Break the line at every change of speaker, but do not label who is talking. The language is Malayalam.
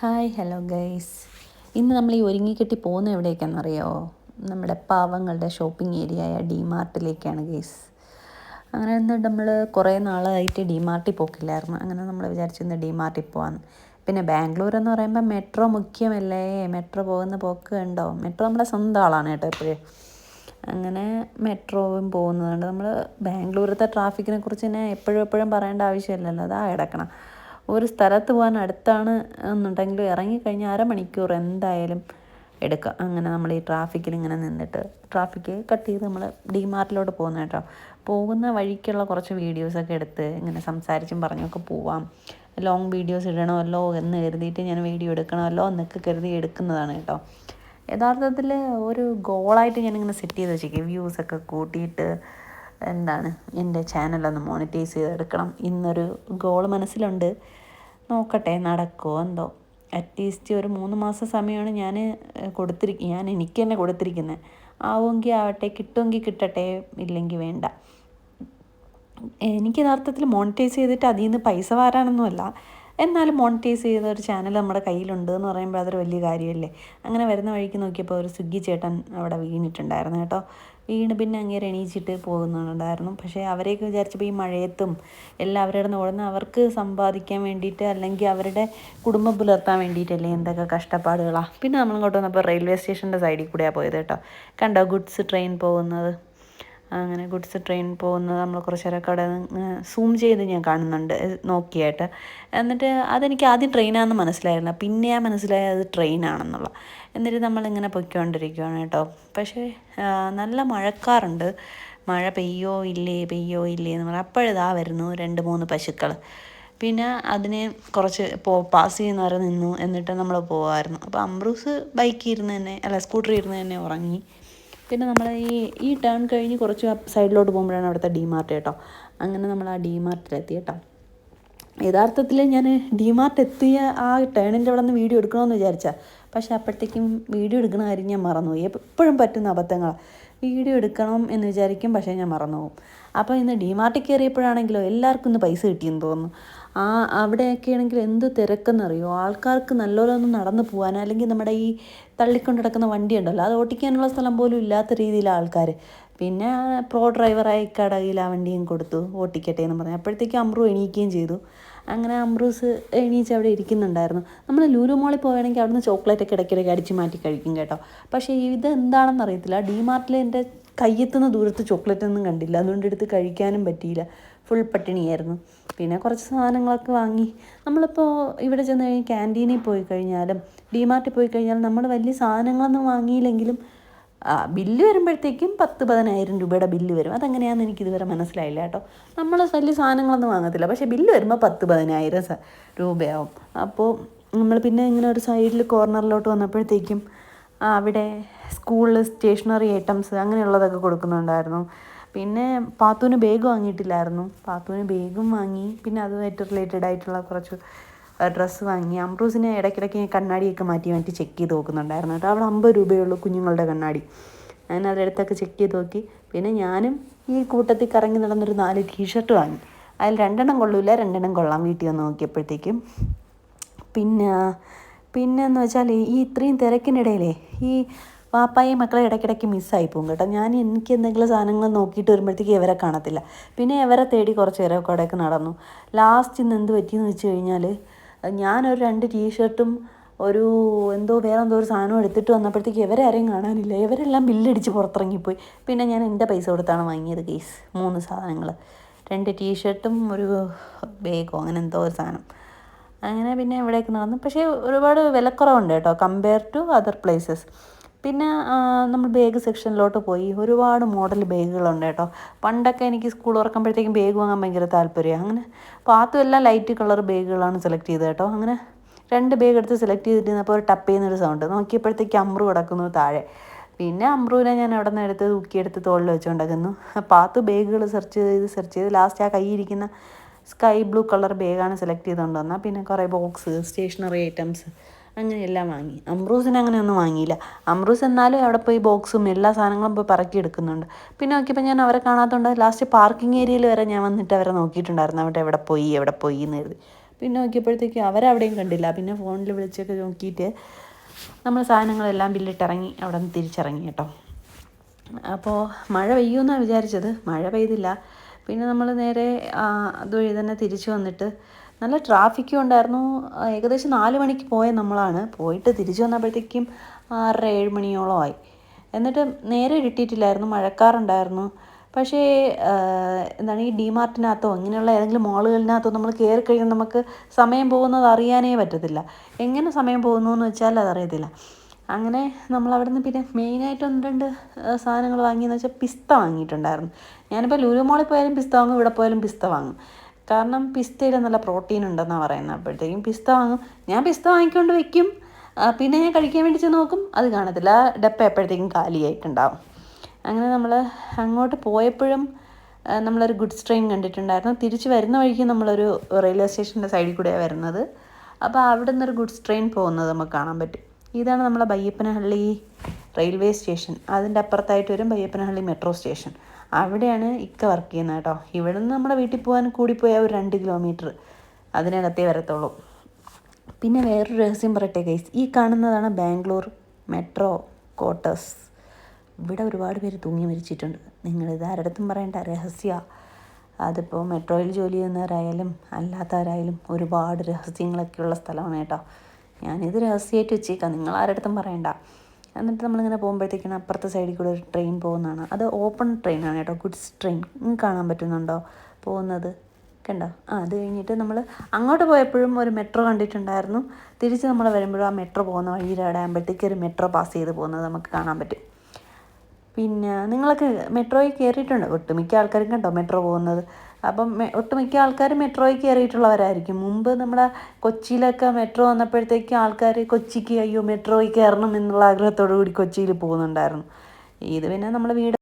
ഹായ് ഹലോ ഗൈസ് ഇന്ന് നമ്മൾ ഈ ഒരുങ്ങിക്കെട്ടി പോകുന്ന എവിടേക്കാണെന്നറിയോ? നമ്മുടെ പാവങ്ങളുടെ ഷോപ്പിംഗ് ഏരിയയായ ഡിമാർട്ടിലേക്കാണ് ഗൈസ് അങ്ങനെ ഇന്ന് നമ്മൾ കുറേ നാളായിട്ട് ഡിമാർട്ടിൽ പോക്കില്ലായിരുന്നു. അങ്ങനെ നമ്മൾ വിചാരിച്ചിരുന്നു ഡിമാർട്ടിൽ പോകാമെന്ന് പിന്നെ ബാംഗ്ലൂർ എന്ന് പറയുമ്പോൾ മെട്രോ മുഖ്യമല്ലേ? മെട്രോ പോകുന്ന പോക്ക് ഉണ്ടോ മെട്രോ നമ്മുടെ സ്വന്തം ആളാണ് കേട്ടോ എപ്പോഴും അങ്ങനെ മെട്രോവും പോകുന്നതുകൊണ്ട് നമ്മൾ ബാംഗ്ലൂരത്തെ ട്രാഫിക്കിനെ കുറിച്ച് തന്നെ എപ്പോഴും എപ്പോഴും പറയേണ്ട ആവശ്യമില്ലല്ലോ. അതാ കിടക്കണം. ഒരു സ്ഥലത്ത് പോകാൻ അടുത്താണ് എന്നുണ്ടെങ്കിൽ ഇറങ്ങിക്കഴിഞ്ഞാൽ അരമണിക്കൂർ എന്തായാലും എടുക്കുക അങ്ങനെ നമ്മൾ ഈ ട്രാഫിക്കിൽ ഇങ്ങനെ നിന്നിട്ട് ട്രാഫിക്ക് കട്ട് ചെയ്ത് നമ്മൾ ഡിമാർട്ടിലോട്ട് പോകുന്ന കേട്ടോ. പോകുന്ന വഴിക്കുള്ള കുറച്ച് വീഡിയോസൊക്കെ എടുത്ത് ഇങ്ങനെ സംസാരിച്ചും പറഞ്ഞൊക്കെ പോവാം. ലോങ് വീഡിയോസ് ഇടണമല്ലോ എന്ന് കരുതിയിട്ട് ഞാൻ വീഡിയോ എടുക്കണമല്ലോ എന്നൊക്കെ കരുതി എടുക്കുന്നതാണ് കേട്ടോ. യഥാർത്ഥത്തിൽ ഒരു ഗോളായിട്ട് ഞാനിങ്ങനെ സെറ്റ് ചെയ്ത് വെച്ചേക്കും. വ്യൂസൊക്കെ കൂട്ടിയിട്ട് എന്താണ് എന്റെ ചാനലൊന്ന് മോണിറ്റൈസ് ചെയ്തെടുക്കണം ഇന്നൊരു ഗോൾ മനസ്സിലുണ്ട്. നോക്കട്ടെ നടക്കുമോ എന്തോ. അറ്റ്ലീസ്റ്റ് ഒരു മൂന്ന് മാസം സമയമാണ് ഞാൻ കൊടുത്തിരിക്കുക ഞാൻ എനിക്ക് തന്നെ കൊടുത്തിരിക്കുന്നത് ആവുമെങ്കിൽ ആവട്ടെ കിട്ടുമെങ്കിൽ കിട്ടട്ടെ ഇല്ലെങ്കിൽ വേണ്ട. എനിക്ക് യഥാർത്ഥത്തിൽ മോണിറ്റൈസ് ചെയ്തിട്ട് അതിൽ നിന്ന് പൈസ വാരാനൊന്നുമല്ല. എന്നാലും മോണിറ്റൈസ് ചെയ്യുന്ന ഒരു ചാനൽ നമ്മുടെ കയ്യിലുണ്ട് എന്ന് പറയുമ്പോൾ അതൊരു വലിയ കാര്യമല്ലേ? അങ്ങനെ വരുന്ന വഴിക്ക് നോക്കിയപ്പോൾ ഒരു സ്വിഗ്ഗി ചേട്ടൻ അവിടെ വീണിട്ടുണ്ടായിരുന്നു കേട്ടോ. വീണ് പിന്നെ അങ്ങേരെ എണീച്ചിട്ട് പോകുന്നുണ്ടായിരുന്നു. പക്ഷേ അവരെയൊക്കെ വിചാരിച്ചപ്പോൾ ഈ മഴയത്തും എല്ലാവരുടെ ഓടുന്ന അവർക്ക് സമ്പാദിക്കാൻ വേണ്ടിയിട്ട് അല്ലെങ്കിൽ അവരുടെ കുടുംബം പുലർത്താൻ വേണ്ടിയിട്ടല്ലേ എന്തൊക്കെ കഷ്ടപ്പാടുകളാണ് പിന്നെ നമ്മളിങ്ങോട്ട് വന്നപ്പോൾ റെയിൽവേ സ്റ്റേഷന്റെ സൈഡിൽ കൂടെയാണ് പോയത് കേട്ടോ. കണ്ടോ ഗുഡ്സ് ട്രെയിൻ പോകുന്നത്? അങ്ങനെ ഗുഡ്സ് ട്രെയിൻ പോകുന്നത് നമ്മൾ കുറച്ച് നേരമൊക്കെ അവിടെ സൂം ചെയ്ത് ഞാൻ കാണുന്നുണ്ട്. നോക്കിയായിട്ട്. എന്നിട്ട് അതെനിക്ക് ആദ്യം ട്രെയിനാണെന്ന് മനസ്സിലായിരുന്നു ഞാൻ മനസ്സിലായത് അത് ട്രെയിനാണെന്നുള്ള എന്നിട്ട് നമ്മളിങ്ങനെ പൊയ്ക്കൊണ്ടിരിക്കുകയാണ് കേട്ടോ. പക്ഷേ നല്ല മഴക്കാറുണ്ട്. മഴ പെയ്യോ ഇല്ലേ പെയ്യോ ഇല്ലേ എന്ന് പറഞ്ഞാൽ അപ്പോഴിതാ വരുന്നു രണ്ട് മൂന്ന് പശുക്കൾ പിന്നെ അതിനെ കുറച്ച് പോ പാസ് ചെയ്യുന്നവരെ നിന്നു. എന്നിട്ട് നമ്മൾ പോകാമായിരുന്നു അപ്പോൾ അംബ്രൂസ് ബൈക്കിൽ ഇരുന്ന് തന്നെ അല്ല സ്കൂട്ടറിൽ ഇരുന്ന് തന്നെ ഉറങ്ങി. പിന്നെ നമ്മൾ ഈ ഈ ടേൺ കഴിഞ്ഞ് കുറച്ച് സൈഡിലോട്ട് പോകുമ്പോഴാണ് അവിടുത്തെ ഡിമാർട്ട് കേട്ടോ. അങ്ങനെ നമ്മൾ ആ ഡിമാർട്ടിലെത്തി കേട്ടോ. യഥാർത്ഥത്തിൽ ഞാൻ ഡിമാർട്ട് എത്തിയ ആ ടേണിന്റെ അവിടെ നിന്ന് വീഡിയോ എടുക്കണമെന്ന് വിചാരിച്ചാൽ പക്ഷേ അപ്പോഴത്തേക്കും വീഡിയോ എടുക്കണ കാര്യം ഞാൻ മറന്നുപോയി. എപ്പോഴും പറ്റുന്ന അബദ്ധങ്ങളാണ് വീഡിയോ എടുക്കണം എന്ന് വിചാരിക്കും പക്ഷേ ഞാൻ മറന്നുപോകും. അപ്പോൾ ഇന്ന് ഡിമാർട്ടിൽ കയറിയപ്പോഴാണെങ്കിലോ എല്ലാവർക്കും ഇന്ന് പൈസ കിട്ടിയെന്ന് തോന്നുന്നു. ആ അവിടെയൊക്കെ ആണെങ്കിൽ എന്ത് തിരക്കെന്നറിയോ? ആൾക്കാർക്ക് നല്ലപോലെ ഒന്ന് നടന്നു പോകാൻ അല്ലെങ്കിൽ നമ്മുടെ ഈ തള്ളിക്കൊണ്ട് നടക്കുന്ന വണ്ടി ഉണ്ടല്ലോ അത് ഓട്ടിക്കാനുള്ള സ്ഥലം പോലും ഇല്ലാത്ത രീതിയിൽ ആൾക്കാർ പിന്നെ പ്രോ ഡ്രൈവറായി കടയിൽ ആ വണ്ടിയും കൊടുത്തു ഓട്ടിക്കട്ടെ എന്ന് പറഞ്ഞു. അപ്പോഴത്തേക്കും അമ്രു എണീക്കുകയും ചെയ്തു. അങ്ങനെ അമ്രൂസ് എണീച്ച് അവിടെ ഇരിക്കുന്നുണ്ടായിരുന്നു. നമ്മൾ ലൂലു മോളിൽ പോവുകയാണെങ്കിൽ അവിടുന്ന് ചോക്ലേറ്റൊക്കെ ഇടയ്ക്കിടയ്ക്ക് അടിച്ച് മാറ്റി കഴിക്കും കേട്ടോ. പക്ഷേ ഇത് എന്താണെന്ന് അറിയത്തില്ല ഡിമാർട്ടിൽ എന്റെ കയ്യെത്തുന്ന ദൂരത്ത് ചോക്ലേറ്റ് ഒന്നും കണ്ടില്ല. അതുകൊണ്ട് എടുത്ത് കഴിക്കാനും പറ്റിയില്ല. ഫുൾ പട്ടിണിയായിരുന്നു. പിന്നെ കുറച്ച് സാധനങ്ങളൊക്കെ വാങ്ങി. നമ്മളിപ്പോൾ ഇവിടെ ചെന്ന് കഴിഞ്ഞാൽ ക്യാന്റീനിൽ പോയി കഴിഞ്ഞാലും ഡിമാർട്ടിൽ പോയി കഴിഞ്ഞാലും നമ്മൾ വലിയ സാധനങ്ങളൊന്നും വാങ്ങിയില്ലെങ്കിലും ബില്ല് വരുമ്പോഴത്തേക്കും പത്ത് പതിനായിരം രൂപയുടെ ബില്ല് വരും. അതെങ്ങനെയാണെന്ന് എനിക്ക് ഇതുവരെ മനസ്സിലായില്ല കേട്ടോ. നമ്മൾ വലിയ സാധനങ്ങളൊന്നും വാങ്ങത്തില്ല. പക്ഷേ ബില്ല് വരുമ്പോൾ പത്ത് പതിനായിരം രൂപയാവും. അപ്പോൾ നമ്മൾ പിന്നെ ഇങ്ങനെ ഒരു സൈഡിൽ കോർണറിലോട്ട് വന്നപ്പോഴത്തേക്കും അവിടെ സ്കൂളിൽ സ്റ്റേഷനറി ഐറ്റംസ് അങ്ങനെയുള്ളതൊക്കെ കൊടുക്കുന്നുണ്ടായിരുന്നു. പിന്നെ പാത്തുവിന് ബാഗ് വാങ്ങിയിട്ടില്ലായിരുന്നു. പാത്തുവിന് ബാഗും വാങ്ങി. പിന്നെ അതുമായിട്ട് റിലേറ്റഡ് ആയിട്ടുള്ള കുറച്ച് ഡ്രസ്സ് വാങ്ങി. അംബ്രൂസിനെ ഇടയ്ക്കിടയ്ക്ക് കണ്ണാടിയൊക്കെ മാറ്റി മാറ്റി ചെക്ക് ചെയ്ത് നോക്കുന്നുണ്ടായിരുന്നു കേട്ടോ. അവിടെ അമ്പത് രൂപയുള്ളൂ കുഞ്ഞുങ്ങളുടെ കണ്ണാടി. ഞാൻ അതെടുത്തൊക്കെ ചെക്ക് ചെയ്ത് നോക്കി. പിന്നെ ഞാനും ഈ കൂട്ടത്തിൽ കറങ്ങി നടന്നൊരു നാല് ടീഷർട്ട് വാങ്ങി. അതിൽ രണ്ടെണ്ണം കൊള്ളൂല രണ്ടെണ്ണം കൊള്ളാം വീട്ടിൽ വന്ന് നോക്കിയപ്പോഴത്തേക്കും. പിന്നെ പിന്നെ എന്ന് വെച്ചാൽ ഈ ഇത്രയും തിരക്കിനിടയിലേ ഈ വാപ്പായും മക്കളെ ഇടയ്ക്കിടയ്ക്ക് മിസ്സായി പോകും കേട്ടോ. ഞാൻ എനിക്ക് എന്തെങ്കിലും സാധനങ്ങൾ നോക്കിയിട്ട് വരുമ്പോഴത്തേക്ക് ഇവരെ കാണത്തില്ല. പിന്നെ ഇവരെ തേടി കുറച്ച് നേരമൊക്കെ കൂടെയൊക്കെ നടന്നു. ലാസ്റ്റ് ഇന്ന് എന്ത് പറ്റിയെന്ന് വെച്ച് കഴിഞ്ഞാൽ ഞാനൊരു രണ്ട് ടീഷർട്ടും ഒരു എന്തോ വേറെ എന്തോ ഒരു സാധനം എടുത്തിട്ട് വന്നപ്പോഴത്തേക്ക് ഇവരെ ആരെയും കാണാനില്ല. ഇവരെല്ലാം ബില്ലടിച്ച് പുറത്തിറങ്ങിപ്പോയി. പിന്നെ ഞാൻ എന്റെ പൈസ കൊടുത്താണ് വാങ്ങിയത് കേസ് മൂന്ന് സാധനങ്ങൾ രണ്ട് ടീഷർട്ടും ഒരു ബാഗോ അങ്ങനെ എന്തോ ഒരു സാധനം. അങ്ങനെ പിന്നെ ഇവിടേക്ക് നടന്നു. പക്ഷേ ഒരുപാട് വിലക്കുറവുണ്ട് കേട്ടോ കമ്പയർ ടു അതർ പ്ലേസസ് പിന്നെ നമ്മൾ ബാഗ് സെക്ഷനിലോട്ട് പോയി. ഒരുപാട് മോഡൽ ബാഗുകളുണ്ട് കേട്ടോ. പണ്ടൊക്കെ എനിക്ക് സ്കൂൾ തുറക്കുമ്പോഴത്തേക്കും ബാഗ് വാങ്ങാൻ ഭയങ്കര താല്പര്യമാണ് അങ്ങനെ പാത്തും എല്ലാം ലൈറ്റ് കളർ ബാഗുകളാണ് സെലക്ട് ചെയ്തത് കേട്ടോ. അങ്ങനെ രണ്ട് ബാഗ് എടുത്ത് സെലക്ട് ചെയ്തിട്ടിരുന്നപ്പോൾ ഒരു ടപ്പ് ചെയ്യുന്നൊരു സൗണ്ട് നോക്കിയപ്പോഴത്തേക്ക് അമ്രു കിടക്കുന്നു താഴെ. പിന്നെ അമ്രുവിനെ ഞാൻ അവിടെ നിന്ന് എടുത്ത് തൂക്കിയെടുത്ത് തോളിൽ വെച്ചുകൊണ്ടിരുന്നു പാത്ത് ബാഗുകൾ സെർച്ച് ചെയ്ത് സെർച്ച് ചെയ്ത് ലാസ്റ്റ് ആ കൈയിരിക്കുന്ന സ്കൈ ബ്ലൂ കളർ ബാഗാണ് സെലക്ട് ചെയ്തുകൊണ്ട് വന്നത് പിന്നെ കുറേ ബോക്സ് സ്റ്റേഷനറി ഐറ്റംസ് അങ്ങനെയെല്ലാം വാങ്ങി. അമ്രൂസിന് അങ്ങനെയൊന്നും വാങ്ങിയില്ല. അമ്രൂസ് എന്നാലും അവിടെ പോയി ബോക്സും എല്ലാ സാധനങ്ങളും പോയി പറക്കി എടുക്കുന്നുണ്ട്. പിന്നെ നോക്കിയപ്പോൾ ഞാൻ അവരെ കാണാത്തതുകൊണ്ട് ലാസ്റ്റ് പാർക്കിംഗ് ഏരിയയിൽ വരെ ഞാൻ വന്നിട്ട് അവരെ നോക്കിയിട്ടുണ്ടായിരുന്നു. അവിടെ എവിടെ പോയി എവിടെ പോയി എന്ന് കരുതി. പിന്നെ നോക്കിയപ്പോഴത്തേക്കും അവരവിടെയും കണ്ടില്ല. പിന്നെ ഫോണിൽ വിളിച്ചൊക്കെ നോക്കിയിട്ട് നമ്മൾ സാധനങ്ങളെല്ലാം ബില്ലിട്ടിറങ്ങി അവിടെ നിന്ന് തിരിച്ചിറങ്ങി കേട്ടോ. അപ്പോൾ മഴ പെയ്യുമെന്നാണ് വിചാരിച്ചത്. മഴ പെയ്തില്ല. പിന്നെ നമ്മൾ നേരെ അതുവഴി തന്നെ തിരിച്ചു വന്നിട്ട് നല്ല ട്രാഫിക്കും ഉണ്ടായിരുന്നു. ഏകദേശം നാല് മണിക്ക് പോയ നമ്മളാണ്. പോയിട്ട് തിരിച്ചു വന്നപ്പോഴത്തേക്കും ആറര ഏഴ് മണിയോളമായി എന്നിട്ട് നേരെ കിട്ടിയിട്ടില്ലായിരുന്നു മഴക്കാറുണ്ടായിരുന്നു പക്ഷേ എന്താണ് ഈ ഡിമാർട്ടിനകത്തോ ഇങ്ങനെയുള്ള ഏതെങ്കിലും മോളുകളിനകത്തോ നമ്മൾ കയറി കഴിഞ്ഞാൽ നമുക്ക് സമയം പോകുന്നത് അറിയാനേ പറ്റത്തില്ല. എങ്ങനെ സമയം പോകുന്നു എന്ന് വെച്ചാൽ അതറിയത്തില്ല. അങ്ങനെ നമ്മൾ അവിടെ നിന്ന് പിന്നെ മെയിനായിട്ട് ഒന്ന് രണ്ട് സാധനങ്ങൾ വാങ്ങിയെന്ന് വെച്ചാൽ പിസ്ത വാങ്ങിയിട്ടുണ്ടായിരുന്നു. ഞാനിപ്പോൾ ലുലു മോളിൽ പോയാലും പിസ്ത വാങ്ങും ഇവിടെ പോയാലും പിസ്ത വാങ്ങും. കാരണം പിസ്തയിൽ നല്ല പ്രോട്ടീൻ ഉണ്ടെന്നാണ് പറയുന്നത് അപ്പോഴത്തേക്കും പിസ്ത വാങ്ങും. ഞാൻ പിസ്ത വാങ്ങിക്കൊണ്ട് വെക്കും. പിന്നെ ഞാൻ കഴിക്കാൻ വേണ്ടി ചെന്ന് നോക്കും. അത് കാണത്തില്ല. ഡപ്പ എപ്പോഴത്തേക്കും കാലിയായിട്ടുണ്ടാവും. അങ്ങനെ നമ്മൾ അങ്ങോട്ട് പോയപ്പോഴും നമ്മളൊരു ഗുഡ്സ് ട്രെയിൻ കണ്ടിട്ടുണ്ടായിരുന്നു. തിരിച്ച് വരുന്ന വഴിക്ക് നമ്മളൊരു റെയിൽവേ സ്റ്റേഷന്റെ സൈഡിൽ കൂടെയാണ് വരുന്നത്. അപ്പോൾ അവിടെ നിന്നൊരു ഗുഡ്സ് ട്രെയിൻ പോകുന്നത് നമുക്ക് കാണാൻ പറ്റും. ഇതാണ് നമ്മളെ ബയ്യപ്പനഹള്ളി റെയിൽവേ സ്റ്റേഷൻ. അതിന്റെ അപ്പുറത്തായിട്ട് വരും ബയ്യപ്പനഹള്ളി മെട്രോ സ്റ്റേഷൻ. അവിടെയാണ് ഇക്ക വർക്ക് ചെയ്യുന്നത് കേട്ടോ. ഇവിടെ നിന്ന് നമ്മുടെ വീട്ടിൽ പോകാൻ കൂടിപ്പോയാൽ ഒരു രണ്ട് കിലോമീറ്റർ അതിനകത്തേ വരത്തുള്ളൂ. പിന്നെ വേറൊരു രഹസ്യം പറയട്ടെ ഗൈസ് ഈ കാണുന്നതാണ് ബാംഗ്ലൂർ മെട്രോ ക്വാർട്ടേഴ്സ് ഇവിടെ ഒരുപാട് പേര് തൂങ്ങി മരിച്ചിട്ടുണ്ട്. നിങ്ങളിത് ആരുടെടുത്തും പറയേണ്ട. രഹസ്യ. അതിപ്പോൾ മെട്രോയിൽ ജോലി ചെയ്യുന്നവരായാലും അല്ലാത്തവരായാലും ഒരുപാട് രഹസ്യങ്ങളൊക്കെയുള്ള സ്ഥലമാണ് കേട്ടോ. ഞാനിത് രഹസ്യമായിട്ട് വെച്ചേക്കാം. നിങ്ങൾ ആരടുത്തും പറയണ്ട. എന്നിട്ട് നമ്മളിങ്ങനെ പോകുമ്പോഴത്തേക്കാണ് അപ്പുറത്തെ സൈഡിൽ കൂടെ ഒരു ട്രെയിൻ പോകുന്നതാണ്. അത് ഓപ്പൺ ട്രെയിനാണ് കേട്ടോ. ഗുഡ്സ് ട്രെയിൻ നിങ്ങൾക്ക് കാണാൻ പറ്റുന്നുണ്ടോ? പോകുന്നത്. കണ്ടോ? ആ അത് കഴിഞ്ഞിട്ട് നമ്മൾ അങ്ങോട്ട് പോയപ്പോഴും ഒരു മെട്രോ കണ്ടിട്ടുണ്ടായിരുന്നു. തിരിച്ച് നമ്മൾ വരുമ്പോഴും ആ മെട്രോ പോകുന്ന വഴിയിലാടാകുമ്പോഴത്തേക്ക് ഒരു മെട്രോ പാസ് ചെയ്ത് പോകുന്നത് നമുക്ക് കാണാൻ പറ്റും. പിന്നെ നിങ്ങളൊക്കെ മെട്രോയിൽ കയറിയിട്ടുണ്ട്? ഒട്ടുമിക്ക ആൾക്കാരും കണ്ടോ മെട്രോ പോകുന്നത്? അപ്പം ഒട്ടുമിക്ക ആൾക്കാരും മെട്രോയിൽ കയറിയിട്ടുള്ളവരായിരിക്കും. മുമ്പ് നമ്മുടെ കൊച്ചിയിലൊക്കെ മെട്രോ വന്നപ്പോഴത്തേക്കും ആൾക്കാർ കൊച്ചിക്ക് അയ്യോ മെട്രോയിൽ കയറണം എന്നുള്ള ആഗ്രഹത്തോടു കൂടി കൊച്ചിയിൽ പോകുന്നുണ്ടായിരുന്നു. ഇത് പിന്നെ നമ്മൾ വീട്